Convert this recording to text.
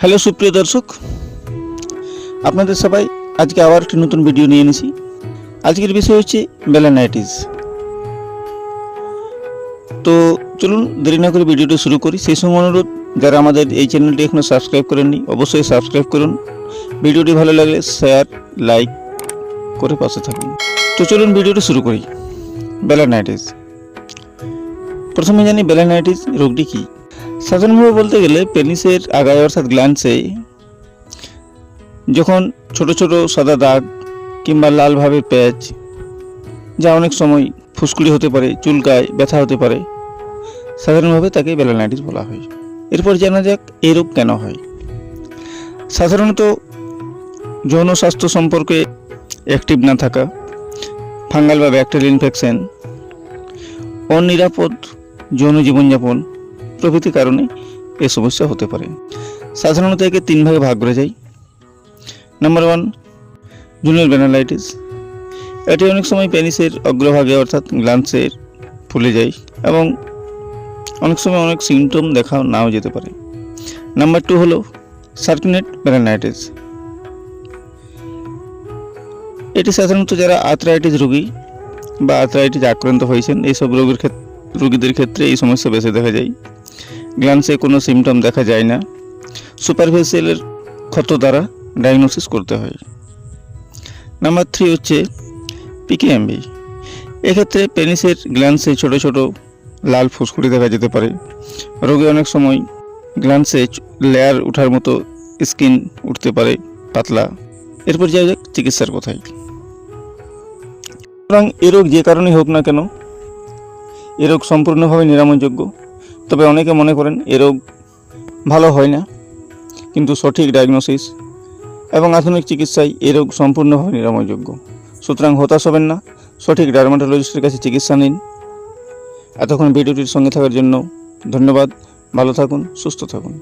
Hello সুপ্রিয় দর্শক। আপনাদের সবাই আজকে আবার একটি নতুন ভিডিও নিয়ে এনেছি। আজকের বিষয় হচ্ছে বেলানাইটিস তো চলুন, দেরি না করে ভিডিওটি শুরু করি। সেই সময় অনুরোধ, যারা আমাদের এই চ্যানেলটি এখনও সাবস্ক্রাইব করেননি, অবশ্যই সাবস্ক্রাইব করুন। ভিডিওটি ভালো লাগলে শেয়ার লাইক করে পাশে থাকুন। তো চলুন ভিডিওটি শুরু করি। বেলানাইটিস প্রথমে জানি বেলানাইটিস রোগটি কী? সাধারণভাবে বলতে গেলে পেনিসের আগায় অর্থাৎ গ্ল্যান্ডসে যখন ছোট ছোট সাদা দাগ কিংবা লালভাবে প্যাচ যা অনেক সময় ফুসকুড়ি হতে পারে চুলকায় ব্যথা হতে পারে সাধারণভাবে তাকে বেলানাইটিস বলা হয়। এরপর জানা যাক এই রোগ কেন হয়। সাধারণত যৌন স্বাস্থ্য সম্পর্কে অ্যাক্টিভ না থাকা, ফাঙ্গাল বা ব্যাকটেরিয়াল ইনফেকশন অনিরাপদ যৌন জীবনযাপন প্রভৃতি কারণে এ সমস্যা হতে পারে। সাধারণত একে তিন ভাগে ভাগ করে যায়। নাম্বার ওয়ান জুনিয়র ব্যানালাইটিস এটি অনেক সময় পেনিসের অগ্রভাগে অর্থাৎ গ্লান্সের ফুলে যায় এবং অনেক সময় অনেক সিমটম দেখা নাও যেতে পারে। নাম্বার টু হলো সার্কুনেট ব্যানালাইটিস এটি সাধারণত যারা আর্থ্রাইটিস রোগী বা আর্থ্রাইটিস আক্রান্ত হয়েছেন এইসব রোগের ক্ষেত্রে রোগীদের ক্ষেত্রে এই সমস্যা বেশি দেখা যায়। গ্ল্যান্সে কোনো সিমটম দেখা যায় না। সুপারফেসিয়ালের ক্ষত দ্বারা ডায়াগনোসিস করতে হয়। নাম্বার থ্রি হচ্ছে পিকেএমবি এক্ষেত্রে পেনিসের গ্ল্যান্সে ছোট ছোট লাল ফুসকুড়ি দেখা যেতে পারে। রোগে অনেক সময় গ্ল্যান্সে লেয়ার ওঠার মতো স্কিন উঠতে পারে পাতলা। এরপর যাওয়া যাক চিকিৎসার কথায়। সুতরাং এ রোগ যে কারণেই হোক না কেন, এ রোগ সম্পূর্ণভাবে নিরাময়যোগ্য। তবে অনেকে মনে করেন এ রোগ ভালো হয় না, কিন্তু সঠিক ডায়াগনোসিস এবং আধুনিক চিকিৎসায় এ রোগ সম্পূর্ণভাবে নিরাময়যোগ্য। সুতরাং হতাশ হবেন না, সঠিক ডার্মাটোলজিস্টের কাছে চিকিৎসা নিন। এতক্ষণ ভিডিওটির সঙ্গে থাকার জন্য ধন্যবাদ, ভালো থাকুন, সুস্থ থাকুন।